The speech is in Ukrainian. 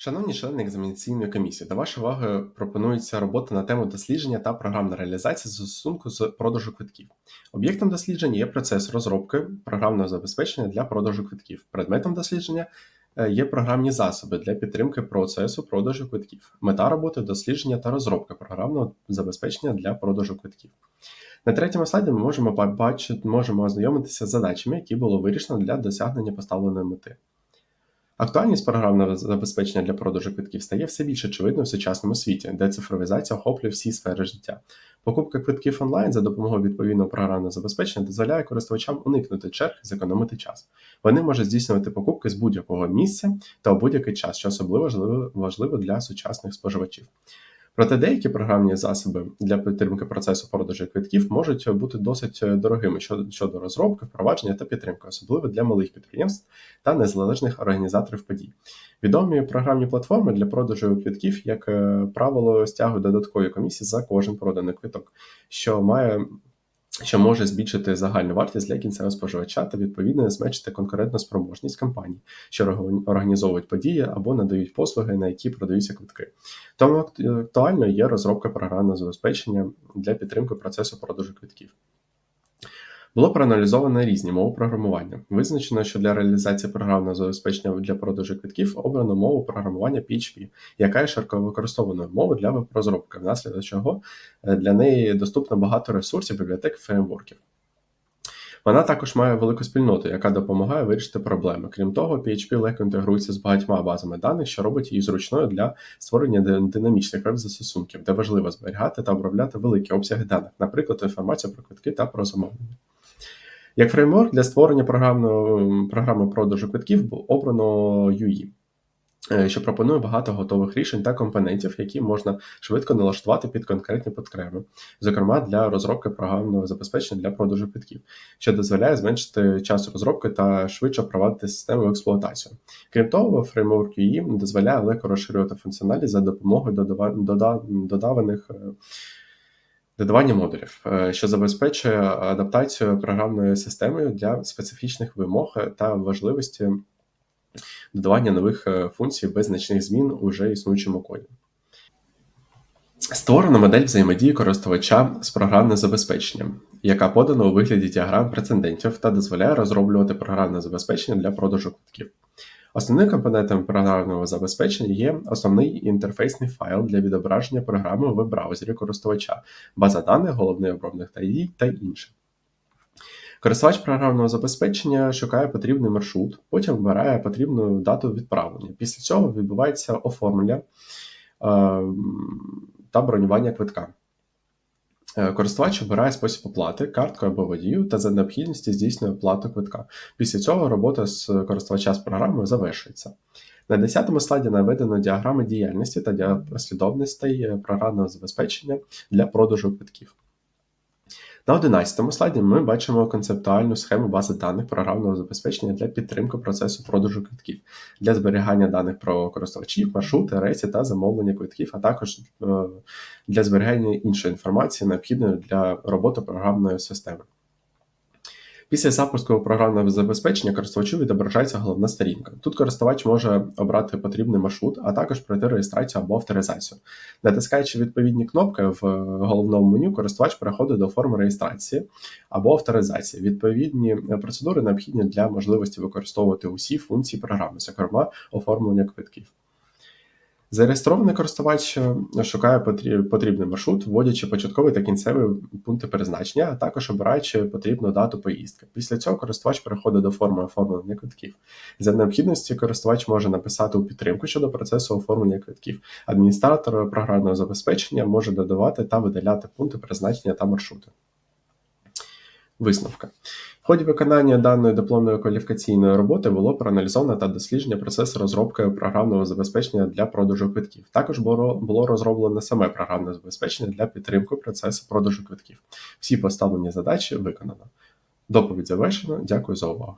Шановні члени екзаменаційної комісії, до вашої уваги пропонується робота на тему дослідження та програмна реалізація застосунку з продажу квитків. Об'єктом дослідження є процес розробки програмного забезпечення для продажу квитків. Предметом дослідження е, є програмні засоби для підтримки процесу продажу квитків. Мета роботи дослідження та розробка програмного забезпечення для продажу квитків. На третьому слайді ми можемо побачити, можемо ознайомитися з задачами, які було вирішено для досягнення поставленої мети. Актуальність програмного забезпечення для продажу квитків стає все більш очевидною в сучасному світі, де цифровізація охоплює всі сфери життя. Покупка квитків онлайн за допомогою відповідного програмного забезпечення дозволяє користувачам уникнути черг і зекономити час. Вони можуть здійснювати покупки з будь-якого місця та у будь-який час, що особливо важливо- для сучасних споживачів. Проте деякі програмні засоби для підтримки процесу продажу квитків можуть бути досить дорогими щодо розробки, впровадження та підтримки, особливо для малих підприємств та незалежних організаторів подій. Відомі програмні платформи для продажу квитків, як е, правило, стягують додаткові комісії за кожен проданий квиток, що має. Що може збільшити загальну вартість для кінцевого споживача та відповідно зменшити конкурентну спроможність компаній, що організовують події або надають послуги, на які продаються квитки. Тому актуально є розробка програмного забезпечення для підтримки процесу продажу квитків. Було проаналізовано різні мови програмування. Визначено, що для реалізації програмного забезпечення для продажу квитків обрано мову програмування PHP, яка є широко використовуваною мовою для веб-розробки, внаслідок чого е, для неї доступно багато ресурсів, бібліотек фреймворків. Вона також має велику спільноту, яка допомагає вирішити проблеми. Крім того, PHP легко інтегрується з багатьма базами даних, що робить її зручною для створення динамічних веб-застосунків, де важливо зберігати та обробляти великі обсяги даних, наприклад, інформацію про квитки та про замовлення. Як фреймворк для створення програмного, програми продажу квитків було обрано UI, е, що пропонує багато готових рішень та компонентів, які можна швидко налаштувати під конкретні потреби, зокрема для розробки програмного забезпечення для продажу квитків, що дозволяє зменшити час розробки та швидше впровадити систему в експлуатацію. Крім того, фреймворк UI дозволяє легко розширювати функціоналість за допомогою додава- дода- додаваних. Додавання модулів, е, що забезпечує адаптацію програмною системою для специфічних вимог та важливості додавання нових е, функцій без значних змін у вже існуючому коді. Створена модель взаємодії користувача з програмним забезпеченням, яка подана у вигляді діаграм прецедентів та дозволяє розроблювати програмне забезпечення для продажу квитків. Основним компонентом програмного забезпечення є основний інтерфейсний файл для відображення програми у веб-браузері користувача, база даних, головний обробник та та інше. Користувач програмного забезпечення шукає потрібний маршрут, потім вибирає потрібну дату відправлення. Після цього відбувається оформлення е, та бронювання квитка. Е, Користувач обирає спосіб оплати, карткою або водію та за необхідності здійснює оплату квитка. Після цього робота з користувача з програмою завершується. На 10 слайді наведено діаграми діяльності та послідовностей е, програмного забезпечення для продажу квитків. На 11 слайді ми бачимо концептуальну схему бази даних програмного забезпечення для підтримки процесу продажу квитків, для зберігання даних про користувачів, маршрути, рейси та замовлення квитків, а також е, для зберігання іншої інформації, необхідної для роботи програмної системи. Після запуску програмного забезпечення користувачу відображається головна сторінка. Тут користувач може обрати потрібний маршрут, а також пройти реєстрацію або авторизацію. Натискаючи відповідні кнопки в головному меню, користувач переходить до форми реєстрації або авторизації. Відповідні процедури необхідні для можливості використовувати усі функції програми, зокрема оформлення квитків. Зареєстрований користувач е, шукає потрібний маршрут, вводячи початковий та кінцевий пункти призначення, а також обираючи потрібну дату поїздки. Після цього користувач переходить до форми оформлення квитків. За необхідності користувач може написати у підтримку щодо процесу оформлення квитків. Адміністратор програмного забезпечення може додавати та видаляти пункти призначення та маршрути. Висновка. В ході виконання даної дипломної кваліфікаційної роботи було проаналізовано та дослідження процесу розробки програмного забезпечення для продажу квитків. Також було, розроблено саме програмне забезпечення для підтримки процесу продажу квитків. Всі поставлені задачі виконано. Доповідь завершено. Дякую за увагу.